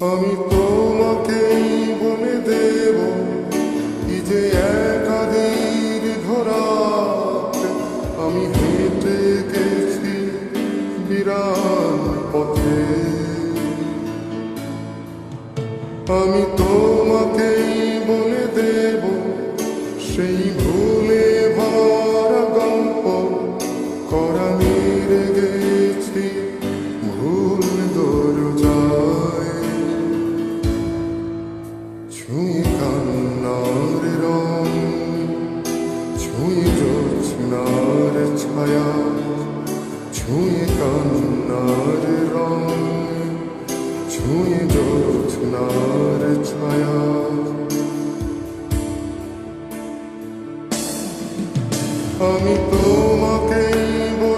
আমি তোমাকেই বলে দেব কি যে একাদের ঘোরাত আমি হেঁটে গেছি বিরান পথে। আমি তোমাকেই বলে দেব সেই ভুলে জোছনার ছায়া ছুঁয়ে কান্নার রং ছুঁয়ে জোছনার ছায়া আমি তোমাকেই বলে দেব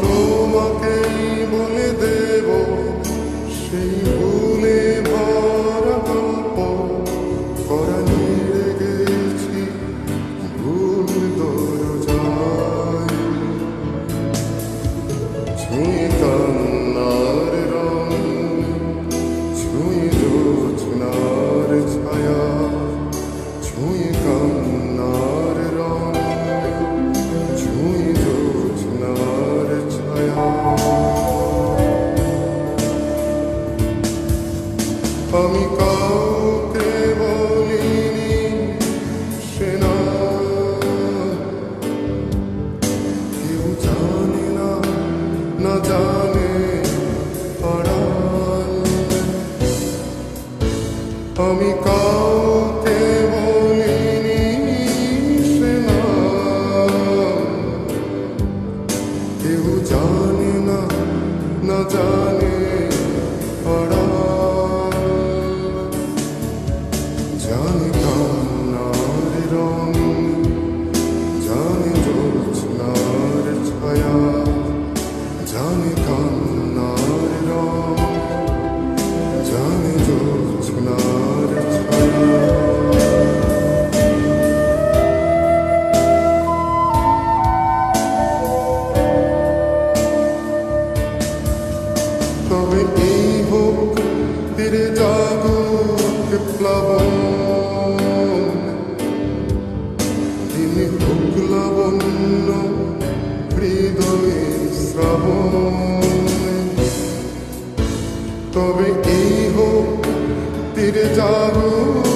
তোমাকেই বলে দেব, সেই ভুলে ভরা গল্প। করা নিয়ে গেছি ভুল দরজায়। ছুঁয়ে কান্নার রং, ছুঁয়ে জোছনার ছায়া আমি কাউকে বলিনি সে না কেউ জানে না না জানে আড়াল আমি কাউকে বলিনি সে না কেউ জানে না না জানে তবে এই হোক ফিরে জাগুক প্লাবন তিনি হোক লাবণ্য হৃদয়ে তবে এই হোক তীরে জাগুক